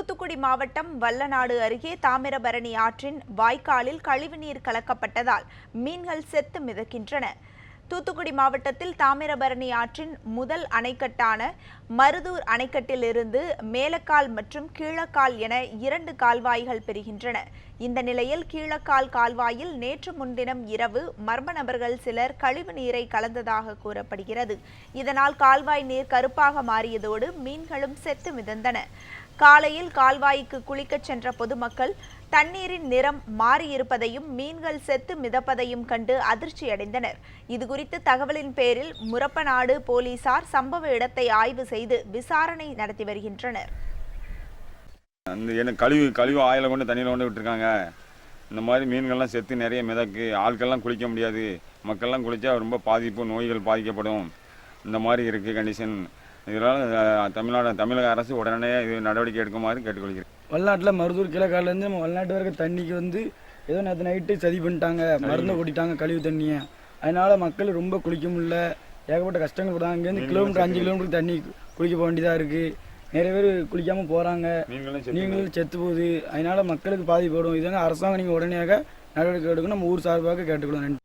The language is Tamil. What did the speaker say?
தூத்துக்குடி மாவட்டம் வல்லநாடு அருகே தாமிரபரணி ஆற்றின் வாய்க்காலில் கழிவுநீர் கலக்கப்பட்டதால் மீன்கள் செத்து மிதக்கின்றன. தூத்துக்குடி மாவட்டத்தில் தாமிரபரணி ஆற்றின் முதல் அணைக்கட்டான மருதூர் அணைக்கட்டிலிருந்து மேலக்கால் மற்றும் கீழக்கால் என இரண்டு கால்வாய்கள் பெறுகின்றன. இந்த நிலையில் கீழக்கால் கால்வாயில் நேற்று முன்தினம் இரவு மர்ம நபர்கள் சிலர் கழிவு நீரை கலந்ததாக கூறப்படுகிறது. இதனால் கால்வாய் நீர் கருப்பாக மாறியதோடு மீன்களும் செத்து மிதந்தன. காலையில் கால்வாய்க்கு குளிக்கச் சென்ற பொதுமக்கள் தண்ணீரின் நிறம் மாறியிருப்பதையும் மீன்கள் செத்து மிதப்பதையும் கண்டு அதிர்ச்சியடைந்தனர். இதுகுறித்து தகவலின் பேரில் முரப்பநாடு போலீசார் சம்பவ இடத்தை ஆய்வு செய்து விசாரணை நடத்தி வருகின்றனர். அந்த என்ன கழிவு கழிவு ஆயில கொண்டு தண்ணியில் கொண்டு விட்டுருக்காங்க. இந்த மாதிரி மீன்கள்லாம் செத்து நிறைய மிதக்கு ஆட்கள்லாம் குளிக்க முடியாது. மக்கள்லாம் குளித்தா ரொம்ப பாதிப்பு நோய்கள் பாதிக்கப்படும். இந்த மாதிரி இருக்குது கண்டிஷன் இதனால் தமிழ்நாடு தமிழக அரசு உடனே இது நடவடிக்கை எடுக்குமாறு கேட்டுக்கொள்கிறேன். வல்லாட்டில் மருதூர் கிழக்காலேருந்து நம்ம வல்லாட்டு வரைக்கும் தண்ணிக்கு வந்து ஏதோ நேற்று நைட்டு சதி பண்ணிட்டாங்க மருந்து கொட்டிட்டாங்க கழிவு தண்ணியை. அதனால மக்கள் ரொம்ப குளிக்க முடியல. ஏகப்பட்ட கஷ்டங்கள் படுறாங்க. இங்கேருந்து கிலோமீட்டர் அஞ்சு கிலோமீட்டர் தண்ணி குளிக்க போக வேண்டியதாக இருக்குது நிறைய பேர் குளிக்காமல் போகிறாங்க நீங்களும் செத்து போகுது. அதனால மக்களுக்கு பாதிப்படும் இதங்க அரசாங்கம் நீங்கள் உடனடியாக நடவடிக்கை எடுக்கணும். நம்ம ஊர் சார்பாக கேட்டுக்கொள்ளும் நன்றி.